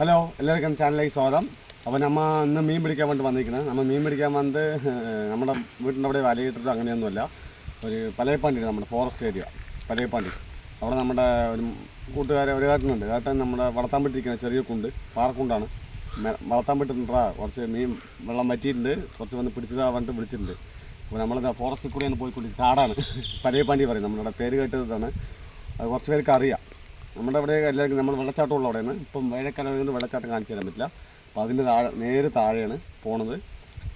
Hello എല്ലാവർക്കും ചാനലിലേക്ക് സ്വാഗതം. അപ്പോൾ നമ്മൾ ഇന്ന് മീൻ പിടിക്കാൻ വേണ്ടി വന്നിരിക്കുന്നത്. നമ്മൾ മീൻ പിടിക്കാൻ വന്നത് നമ്മുടെ വീട്ടിന്റെ അവിടെ വലയിട്ടിട്ട് അങ്ങനെയൊന്നുമല്ല. ഒരു പലയപ്പാണ്ടി നമ്മുടെ ഫോറസ്റ്റ് ഏരിയ പലയപ്പാണ്ടി. അവിടെ നമ്മുടെ ഒരു കൂട്ടുകാരെ ഒരു ഏട്ടനുണ്ട്. ഏട്ടൻ നമ്മുടെ വളർത്താൻ പറ്റിയിരിക്കുന്ന ചെറിയ കുണ്ട് പാറക്കുണ്ടാണ്. മെ- വളർത്താൻ പറ്റുന്നുണ്ടാ കുറച്ച് മീൻ വെള്ളം വറ്റിയിട്ടുണ്ട്. കുറച്ച് വന്ന് പിടിച്ചതാ പറഞ്ഞിട്ട് വിളിച്ചിട്ടുണ്ട്. അപ്പോൾ നമ്മൾ ഫോറസ്റ്റിൽ കൂടെയാണ് പോയിക്കൊണ്ടിരിക്കുന്നത് കാടാണ്. പലയപ്പാണ്ടി പറയും നമ്മുടെ പേര് കേട്ടതാണ് അത് കുറച്ച് പേർക്ക് അറിയാം നമ്മുടെ അവിടെ എല്ലാവർക്കും നമ്മൾ വെള്ളച്ചാട്ടമുള്ള അവിടെയാണ്. ഇപ്പം വേഴക്കാലം വെള്ളച്ചാട്ടം കാണിച്ചു തരാൻ പറ്റില്ല. അപ്പോൾ അതിന്റെ താഴെ നേരെ താഴെയാണ് പോണത്.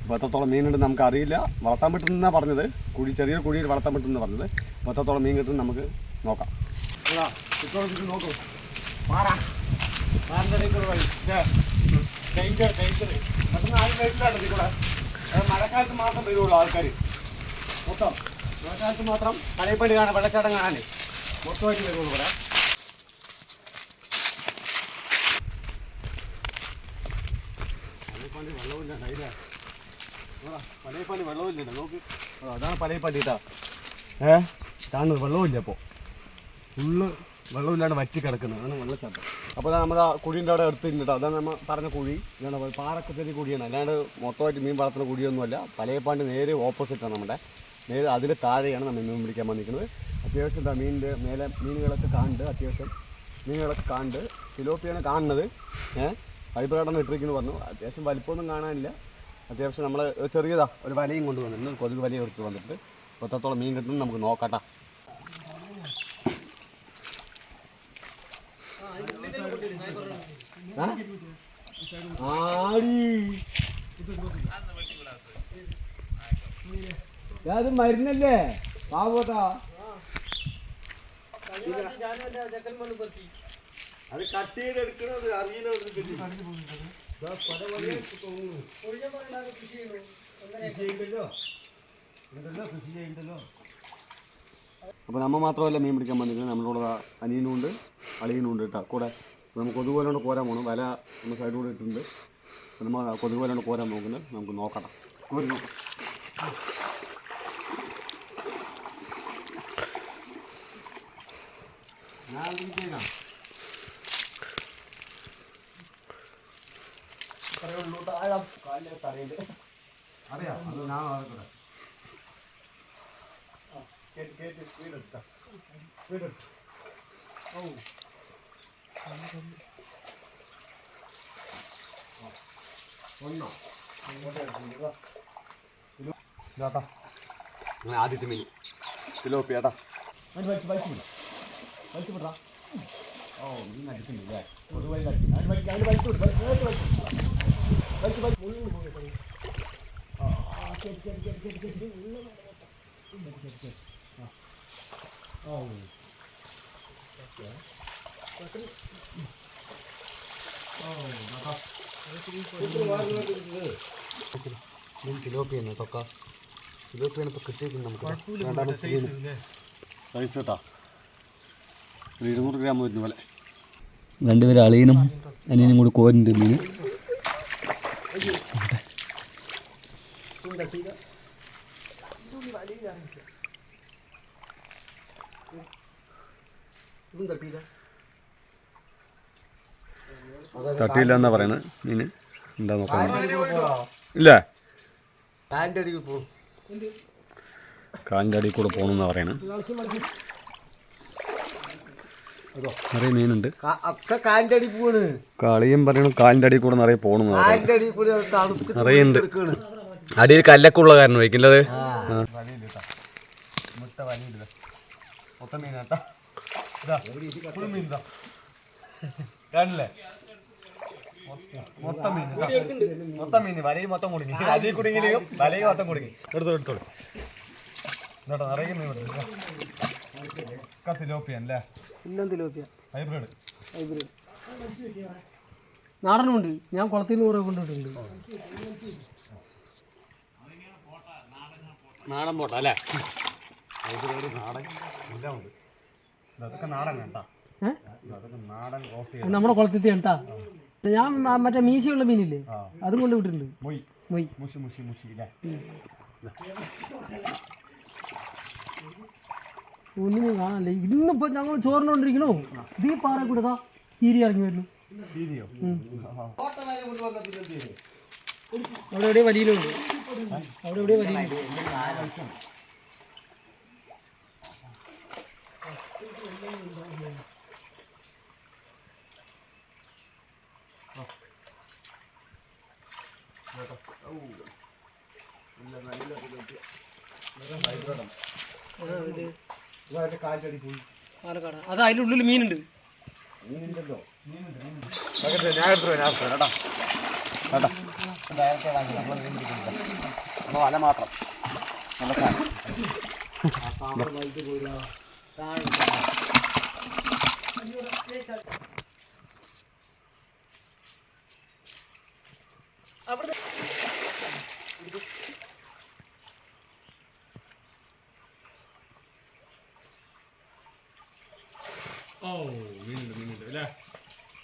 അപ്പോൾ എത്രത്തോളം മീനുണ്ട് നമുക്ക് അറിയില്ല വളർത്താൻ പറ്റുന്ന പറഞ്ഞത്. കുഴി ചെറിയ കുഴിയിൽ വളർത്താൻ പറ്റുന്ന പറഞ്ഞത്. അപ്പോൾ എത്രത്തോളം മീൻ കിട്ടും നമുക്ക് നോക്കാം. മഴക്കാലത്ത് മാത്രം വരുള്ളൂ ആൾക്കാർ മൊത്തം. മഴക്കാലത്ത് മാത്രം മഴയപ്പടി കാണാൻ വെള്ളച്ചാട്ടം കാണാൻ മൊത്തമായിട്ട് വരുള്ളൂ ഇവിടെ പലയപ്പാണ്ടി വെള്ളമില്ല കയ്യിലെ പലയപ്പാണ്ടി വെള്ളമില്ല നോക്ക്. അതാണ് പലയപ്പാണ്ടി പള്ളിട്ടാ ഏ? കാണുന്നത് വെള്ളമില്ല അപ്പോൾ ഫുള്ള് വെള്ളമില്ലാണ്ട് വറ്റി കിടക്കുന്നത് അതാണ് വെള്ളച്ചാട്ടം അപ്പോൾ നമ്മൾ ആ കുഴീന്റെ അവിടെ എടുത്തിട്ടുണ്ട് അതാണ് നമ്മൾ പറഞ്ഞ കുഴി. ഇതാണ് പാറക്ക പാറൊക്കെ ചെറിയ കുഴിയാണ്. അല്ലാണ്ട് മൊത്തമായിട്ട് മീൻ വളർത്തുന്ന കുഴിയൊന്നുമല്ല. പലയപ്പാണ്ട് നേരെ ഓപ്പോസിറ്റാണ് നമ്മുടെ. നേരെ അതിൽ താഴെയാണ് നമ്മൾ മീൻ പിടിക്കാൻ വന്നിരിക്കുന്നത്. അത്യാവശ്യം എന്താ മീനിന്റെ മേലെ മീനുകളൊക്കെ കാണ്ട് അത്യാവശ്യം മീനുകളൊക്കെ കാണ്ട്. ഫിലോപ്പിയാണ് കാണുന്നത്. ഏഹ് ഫൈബർ കടന്ന് ഇട്ടിരിക്കുന്നു പറഞ്ഞു. അത്യാവശ്യം വലിപ്പമൊന്നും കാണാനില്ല. അത്യാവശ്യം നമ്മൾ ചെറിയതാ ഒരു വലയും കൊണ്ട് വന്നിട്ടുണ്ട് കൊതുക് വലയും എടുത്ത് വന്നിട്ട് എത്രത്തോളം മീൻ കിട്ടുന്നു നമുക്ക് നോക്കട്ട. മരുന്നല്ലേ? പാവോട്ടാ. അത് കട്ട് ചെയ്ത് എടുക്കണത് അപ്പോൾ നമ്മൾ മാത്രമല്ല മീൻ പിടിക്കാൻ വന്നിരിക്കുന്നത്. നമ്മളോട് അനിയനും ഉണ്ട് അളിയനും ഉണ്ട് കേട്ടോ. കൂടെ നമുക്ക് കൊതുകുപോലോണ്ട് കോരാൻ പോകണം വില നമ്മൾ സൈഡിലൂടെ ഇട്ടിട്ടുണ്ട്. അപ്പോൾ നമ്മൾ കൊതുകുപോലോണ്ട് കോരാൻ നോക്കുന്നത്. നമുക്ക് നോക്കണം കോരി നോക്കാം. ഞാൻ വിളിച്ചേക്കാം പറയുള്ളൂ താഴെ കാലിലെ തറയുണ്ട് അറിയാം. അത് ഞാൻ നടക്കട്ടെ കേട്ട് കേട്ട് സ്പീഡ് എടുക്കാം സ്പീഡ് എടുക്കാം ഓ ഒന്നോ? ഇതാട്ടാ. അങ്ങനെ ആദ്യത്തെ മീൻ കിലോപ്പി ഏട്ടാ അതിന് വലിച്ച് വലിച്ചു വിടാം വലിച്ചു വിടാ ഓ മീൻ അടിക്കുന്നില്ലേ? ഒരു വഴി അടിക്കുന്നു അതിന് വലിച്ച് അതിന് വലിച്ചു വിടും വലിച്ച് വലിച്ചു വലിച്ച് വലിച്ച് മുഴുവൻ പോയി ആ ആ, നമുക്ക് സൈസ് ഗ്രാം വരുന്ന പോലെ രണ്ടുപേരും അളിയനും അനിയനും കൂടി കോരുന്നുണ്ട് മീൻ. തട്ടിയില്ല എന്നാ പറയണത് മീന് എന്താ നോക്കാൻ ഇല്ല. കാലിന്റെ അടിയിൽ പോകും കാലിന്റെ അടിയിൽ കൂടെ പോകണമെന്നാ പറയണത് നിറയെ മീനുണ്ട്. ഒക്കെ കാലിന്റെ അടിയിൽ പോണ് കളിയും പറയണു കാലിന്റെ അടി കൂടെ നിറയെ പോണു കാലിന്റെ കൂടി തണുപ്പ് നിറയുണ്ട് അടിയിൽ കല്ലൊക്കെ ഉള്ള കാരണം കാണില്ലേ? മൊത്തം മീൻ മൊത്തം മീൻ വലയും മൊത്തം കുടുങ്ങി. അതിൽ കുടുങ്ങിയും വലയും മൊത്തം കുടുങ്ങി. എടുത്തോളൂ എടുത്തോളൂ. എന്നിട്ടോ നിറയെ മീൻ കത്തിലോപ്പിയൻ അല്ലേ? എല്ലാം തിലോപ്പിയ ഹൈബ്രിഡ് ഹൈബ്രിഡ് നാടനുണ്ട് ഞാൻ കുളത്തിൽ നിന്ന് കുറേ കൊണ്ടിട്ടുണ്ട് നാടൻ പോട്ട അല്ലേ? ഹൈബ്രിഡ് നാടൻ എല്ലാം ഉണ്ട്. അതൊക്കെ നാടൻ കേട്ടാ. നമ്മുടെ കുളത്തിൽ കേട്ടാ ഞാൻ മറ്റേ മീശയുള്ള മീനില്ലേ? അതും കൊണ്ട് വിട്ടിട്ടുണ്ട് മൊയ്. മൊയ്. മുഷി മുഷി മുഷി ഇല്ലേ? ഒന്നിനും കാണാനില്ല ഇന്നിപ്പോ ഞങ്ങൾ ചോറിനോണ്ടിരിക്കണോ ഇത് ഈ പാറ കൂടെ കീരി ഇറങ്ങി വരുന്നു അവിടെ എവിടെ വലിയിലുണ്ട് അവിടെ എവിടെയോ വലിയിലുണ്ട് ആ, ഇത് പാലക്കാട്. അത് അതിന്റെ ഉള്ളിൽ മീനുണ്ട്. ഞാൻ എടുത്തു ഞാൻ കേട്ടോ. കേട്ടോ. നമ്മൾ വല മാത്രം. നല്ല സാധനം രണ്ടു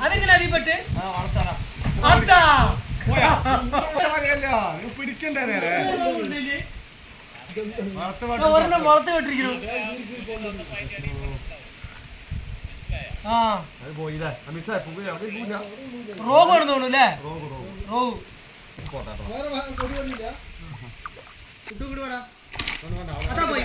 അതെങ്ങനെ അതിൽപ്പെട്ട് അതാ പിടിക്കണ്ടേ നേരെ ഒരെണ്ണം വളർത്ത് വിട്ടിരിക്കുന്നു ആ പോയില്ലേ റോഗ് ആണെന്ന് തോന്നുന്നു അല്ലേ റോഗ് ഇങ്ങോട്ട് വേടാ. അതാ പോയി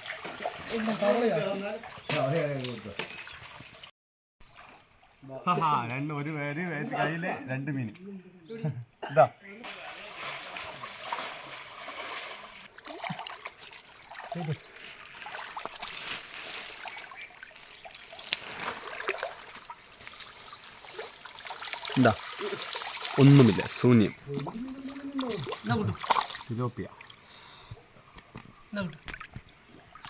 രണ്ട് ഒരു പേര് കയ്യിൽ രണ്ട് മീൻ ഇതാ. എന്താ ഒന്നുമില്ല ശൂന്യം. എന്നാ കൂട്ടു.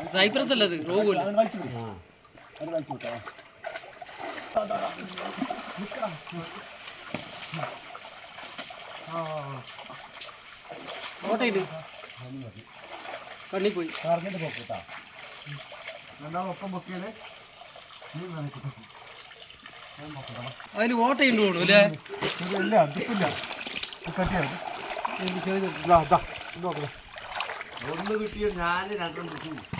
ഞാൻ അല്ലത് പൊക്കിയാൻ പറ്റാ ഓരത്ത് ഞാൻ ഇറക്കി വിടാം ഓരോ ഒത്തുള്ള പറയും കാലിന്റെ ഇടയിൽ കൂടെ പിടിക്കും പിടിച്ചോ പിടിച്ചോ പിടിച്ചോ പിടിച്ചോ ഞാൻ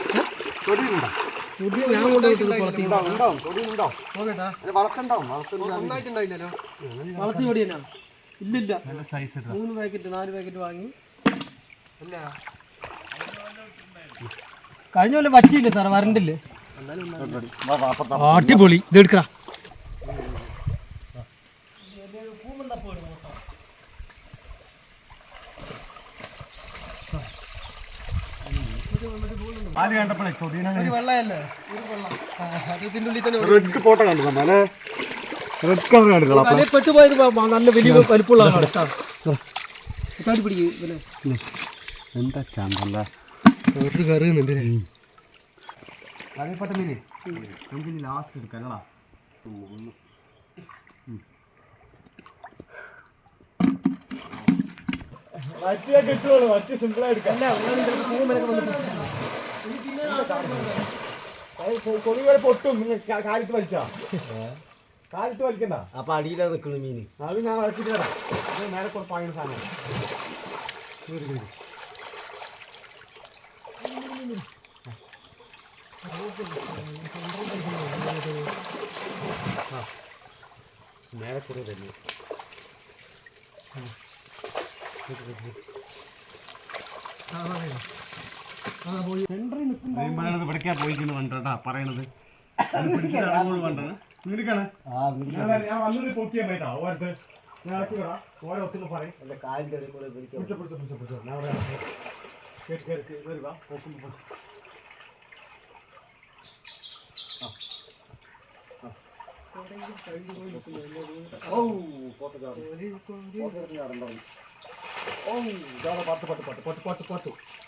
ചാടി. പോത്ത് കിടന്ന് ചാടണ്ട. ഔ, ഇതാടെ പത്ത് പത്ത് അടിപൊളി. ഇത് പത്ത് പത്ത്. ഒരു ഞാൻ പറഞ്ഞു പിടിച്ചിട്ട് കാലിന്റെ ഇടയിൽ കൂടെ പോയി വന്നേ ഇല്ല, കൊണ്ടുപോ. ഞാൻ ഇതിന്റെ മേലെ ചാടും. മലയാണ്. നേടി ഇതാ, ഇതാ. വിട്ടോ, വിട്ടോ, വിട്ടോ. ഇതാ, ഇതാ. ഉം. ഇതാ. ഇതത്തെ ഇതാ. ഇതാ. ഇതാ. ആയിട്ടില്ല ഞാൻ വരാം, വരാം. ഞാൻ വരാം. ഞാൻ അവിടെ- അങ്ങോട്ട് കേറി ഞാൻ അതിൽ കൂടെ വരാം. അങ്ങോട്ട്, അങ്ങോട്ട്, അങ്ങോട്ട് പോ. എല്ലാ മീൻ പോയി ഞാൻ അവിടെ കേറി കേട്ടോ. റെഡിയാ? ഓക്കെയാണ്. കാര്യമില്ല. നേരെ അവിടെ പോണം ആ. പഠിക്കാൻ പോയിക്കുന്നു വേണ്ടട്ടാ പറയണത്. ഓ പത്ത് പത്ത് പത്ത് പത്ത് പത്ത് പത്ത്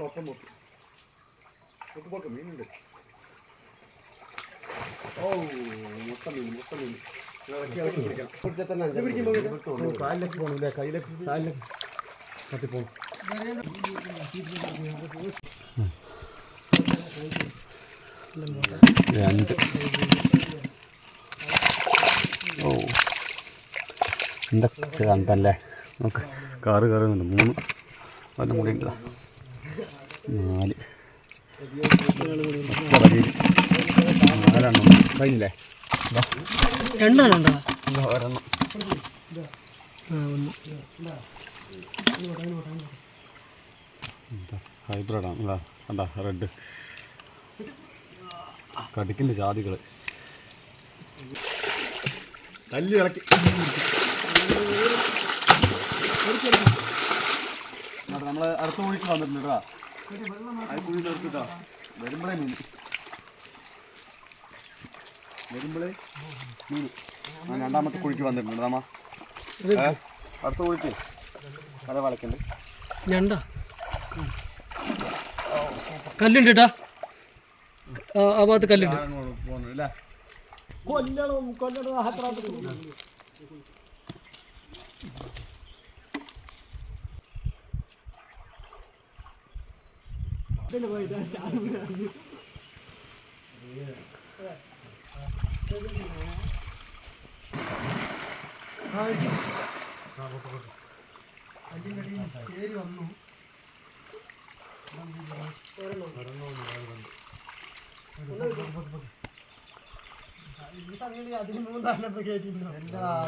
ഒപ്പം നോക്കി നോക്ക് പോക്ക് മീനുണ്ട് ഓ മൊത്തം മീൻ മൊത്തം മീൻ കാലിലേക്ക് പോകണില്ലേ കയ്യിലേക്ക് കാലിലേക്ക് കത്തിപ്പോണം രണ്ട് ഓ എന്താ കണ്ടല്ലേ നോക്ക്. കാറ് കയറുന്നുണ്ട്. മൂന്ന്. ഒന്നും കൂടി ഉണ്ടോ. നാല്. നാലെണ്ണം. കഴിഞ്ഞില്ലേ? ഒരെണ്ണം. ഹൈബ്രിഡാണ്. അതാ കണ്ടാ? റെഡ്. കടിക്കിന്റെ ജാതികൾ തല്ലി ഇറക്കി നമ്മൾ അടുത്ത കുഴിക്ക് വന്നിട്ടുണ്ട് കേട്ടോ. നിർത്തിട്ടോ വരുമ്പോഴേ മീൻ. വരുമ്പോഴേ മീൻ. ആ രണ്ടാമത്തെ കുഴിക്ക് വന്നിട്ടുണ്ട് നമ്മ അടുത്ത കുഴിക്ക്. അത് വളയ്ക്കണ്ട് ഞണ്ട. കല്ലുണ്ട് കേട്ടാ ആ ഭാഗത്ത് കല്ലുണ്ട്. പോകുന്നു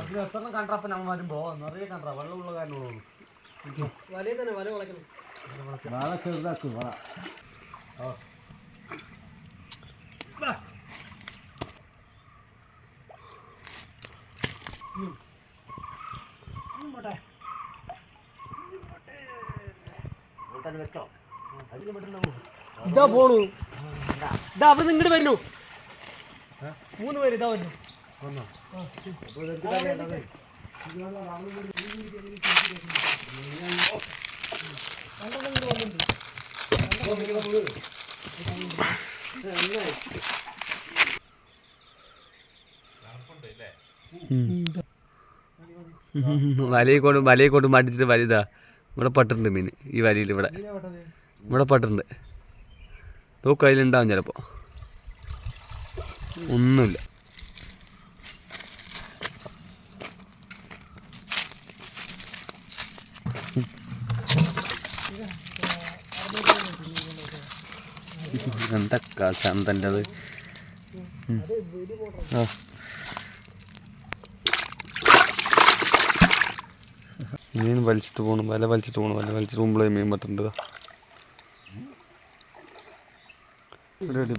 അല്ലേ കൊല്ലണം കൊല്ലണം കണ്ടപ്പോ നമ്മൾ വരുമ്പോ നിറയെ കണ്ട വെള്ളമുള്ള കാരണം വലിയ തന്നെ വല വളയ്ക്കണം വാഴ ചെറുതാക്കും വാഴ ഇതാ പോണു. ഇതാ അവിടെ ഇങ്ങോട്ട് വരുന്നു മൂന്ന് പേര് ഇതാ വരുന്നു വലയിൽ കൊണ്ട് വലയെ കൊണ്ട് മടിച്ചിട്ട് വലുതാ ഇവിടെ പട്ടിട്ടുണ്ട് മീൻ. ഈ വലയിൽ ഇവിടെ. ഇവിടെ പട്ടിട്ടുണ്ട്. നോക്കും അതിലുണ്ടാവും ചിലപ്പോൾ ഒന്നുമില്ല. എന്താ ചന്തന്റെ അത് മീൻ വലിച്ചിട്ട് പോകണം വല വലിച്ചിട്ട് പോകണം വല വലിച്ചിട്ട് പോകുമ്പോഴേ മീൻ പറ്റുന്നുണ്ട്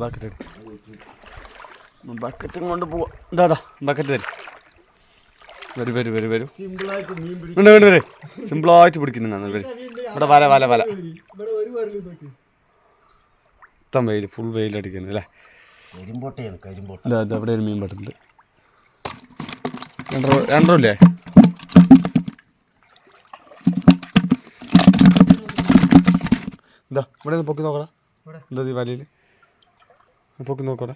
ബക്കറ്റ് ബക്കറ്റും കൊണ്ട് പോവാ. ഇതാ ബക്കറ്റ് തരും. വരൂ വരൂ വരൂ വരൂ. ഉണ്ട് ഉണ്ട് വരും സിമ്പിളായിട്ട് പിടിക്കുന്നു വരും. ഇവിടെ വല വല വല ഇവിടെ ഒരു വരൽ നോക്കി മൊത്തം വെയിൽ ഫുൾ വെയിലടിക്കുന്നു അല്ലേ? കരിമ്പോട്ടയാണ് കരിമ്പോട്ട. അവിടെ ഒരു മീൻ പെട്ടുണ്ട് രണ്ടര എന്താ ഇല്ലേ? ഇതാ ഇവിടെ ഒന്ന് പൊക്കി നോക്കടാ. എന്താ ഈ വലയിൽ പൊക്കി നോക്കടാ.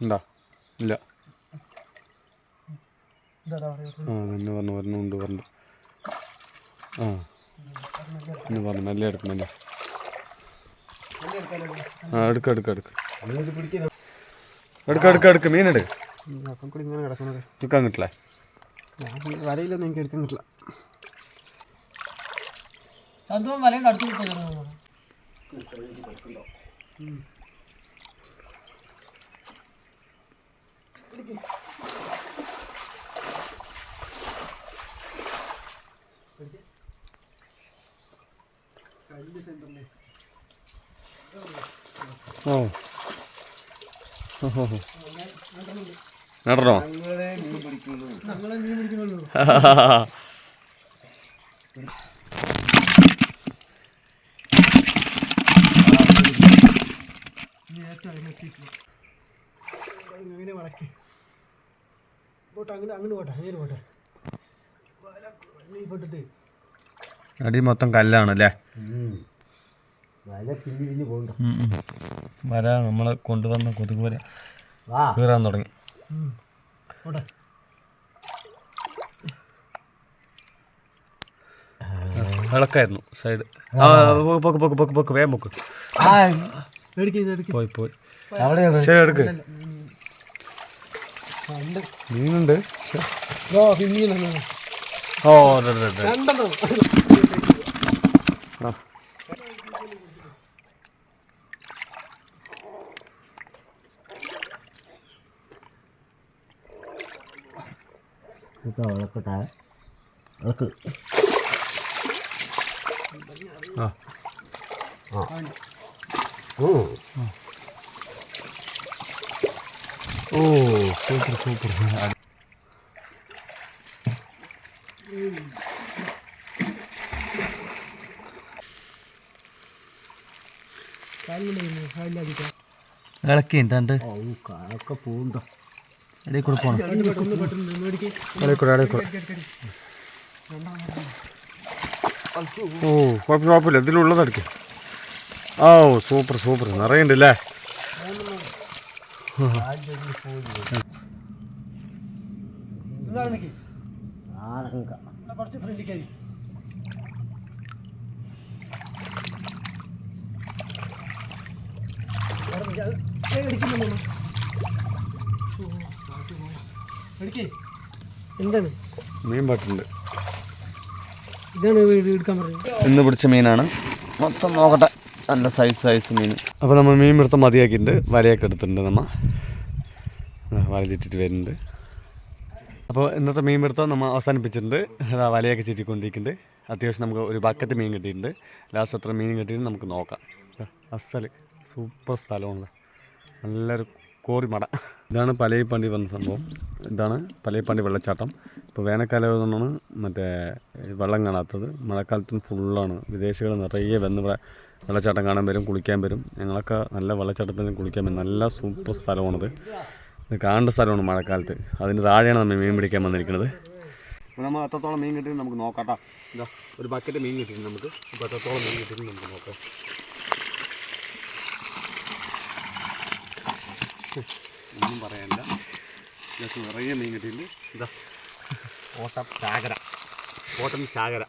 എന്താ ഇല്ല. ആ തന്നെ പറഞ്ഞു പറഞ്ഞു ഉണ്ട് പറഞ്ഞു. ആ. എന്ന് പറഞ്ഞു നല്ല എടുക്കും ആ എടുക്ക എടുക്ക എടുക്ക. എടുക്ക എടുക്ക എടുക്ക. മീൻ എടുക്ക. അപ്പം കൂടി ഇങ്ങനെ കിടക്കുന്നത് നിൽക്കാൻ കിട്ടില്ലേ. വരയിലൊന്നും എനിക്ക് എടുക്കാൻ കിട്ടില്ല. ചന്തുവൻ വലയുടെ അടുത്ത് കിട്ടുന്നു ഓ. നടണോ അടി മൊത്തം കല്ലാണല്ലേ? വല പോകണ്ട വര നമ്മളെ കൊണ്ടുവന്ന കൊതുക് വര വാ. കീറാൻ തുടങ്ങി. വിളക്കായിരുന്നു സൈഡ്. പൊക്ക് പൊക്ക് പൊക്ക് പൊക്ക് വേഗം പൊക്ക്. പോയി പോയി. ശരി എടുക്ക്. മീനുണ്ട്. ഓ പിന്നീട് ഓ ഉണ്ട്, ഉണ്ട്, ഉണ്ട്. രണ്ടെണ്ണം ആ. വിളക്കട്ടെ വിളക്ക് ആ. ഓ. Super super. കാലിലുണ്ടായിരുന്നു കാലിലധികം ഇളക്കി ഉണ്ട് ഓ കാക്ക പോകണ്ട ഇടയിൽ കൂടെ പോകണം ഇടയിൽ കൂടെ ഇടയിൽ കൂടെ ഓ കുഴപ്പമില്ല. കുഴപ്പമില്ല ഇതിലുള്ളത് എടുക്ക്. ഓ സൂപ്പർ സൂപ്പർ. നിറയുണ്ടല്ലേ? കുറച്ച് ഫ്രണ്ടിക്കാരി എന്താണ്? മീൻ ഇതാണ് വീട് എടുക്കാൻ പറഞ്ഞത്. ഇന്ന് പിടിച്ച മീനാണ്. മൊത്തം നോക്കട്ടെ. നല്ല സൈസ് സൈസ് മീൻ. അപ്പോൾ നമ്മൾ മീൻ പിടുത്തം മതിയാക്കിയിട്ടുണ്ട്. വലയൊക്കെ എടുത്തിട്ടുണ്ട് നമ്മൾ വല ചുറ്റിട്ട് വരുന്നുണ്ട്. അപ്പോൾ ഇന്നത്തെ മീൻ പിടുത്തം നമ്മൾ അവസാനിപ്പിച്ചിട്ടുണ്ട്. അതാ വലയൊക്കെ ചുറ്റിക്കൊണ്ടിരിക്കുന്നുണ്ട്. അത്യാവശ്യം നമുക്ക് ഒരു ബക്കറ്റ് മീൻ കിട്ടിയിട്ടുണ്ട്. ലാസ്റ്റ് എത്ര മീൻ കിട്ടിയിട്ട് നമുക്ക് നോക്കാം. അസൽ സൂപ്പർ സ്ഥലമാണ്. നല്ലൊരു കോറിമട. ഇതാണ് പലയിപ്പണ്ടി വന്ന സംഭവം. ഇതാണ് പലയിപ്പണ്ടി വെള്ളച്ചാട്ടം. ഇപ്പോൾ വേനൽക്കാലം ആയതുകൊണ്ടാണ് മറ്റേ വെള്ളം കാണാത്തത്. മഴക്കാലത്തും ഫുള്ളാണ്. വിദേശികൾ നിറയെ വന്ന് ഇവിടെ വെള്ളച്ചാട്ടം കാണാൻ വരും കുളിക്കാൻ വരും. ഞങ്ങളൊക്കെ നല്ല വെള്ളച്ചാട്ടത്തിന് കുളിക്കാൻ വരും. നല്ല സൂപ്പർ സ്ഥലമാണിത്. ഇത് കാണേണ്ട സ്ഥലമാണ് മഴക്കാലത്ത്. അതിന് താഴെയാണ് നമ്മൾ മീൻ പിടിക്കാൻ വന്നിരിക്കുന്നത്. ഇപ്പോൾ നമ്മൾ എത്രത്തോളം മീൻ കിട്ടിയിട്ട് നമുക്ക് നോക്കാട്ടോ ഇതാ ഒരു ബക്കറ്റ് മീൻ കിട്ടിയിട്ടുണ്ട് നമുക്ക്. ഇപ്പോൾ എത്രത്തോളം മീൻ കിട്ടിയിട്ടുണ്ട് നമുക്ക് നോക്കാം. ഒന്നും പറയാനില്ല ജസ്റ്റ് നിറയെ മീൻ കിട്ടിയിട്ടുണ്ട്. ഇതാ. ഓട്ടം ചാകര. ഓട്ടം ചാകര.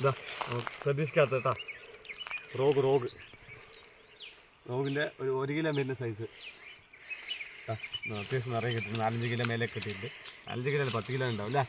ഇതാ പ്രതീക്ഷിക്കാത്ത കേട്ടാ. Rogue rogue. റോഗിന്റെ ഒരു ഒരു കിലോ വരുന്ന സൈസ് അത്യാവശ്യം നിറയെ കിട്ടിയിട്ടുണ്ട്. നാലഞ്ച് കിലോ മേലെ കിട്ടിയിട്ടുണ്ട്. നാലഞ്ച് കിലോ അല്ല പത്ത് കിലോ ഉണ്ടാവും അല്ലേ?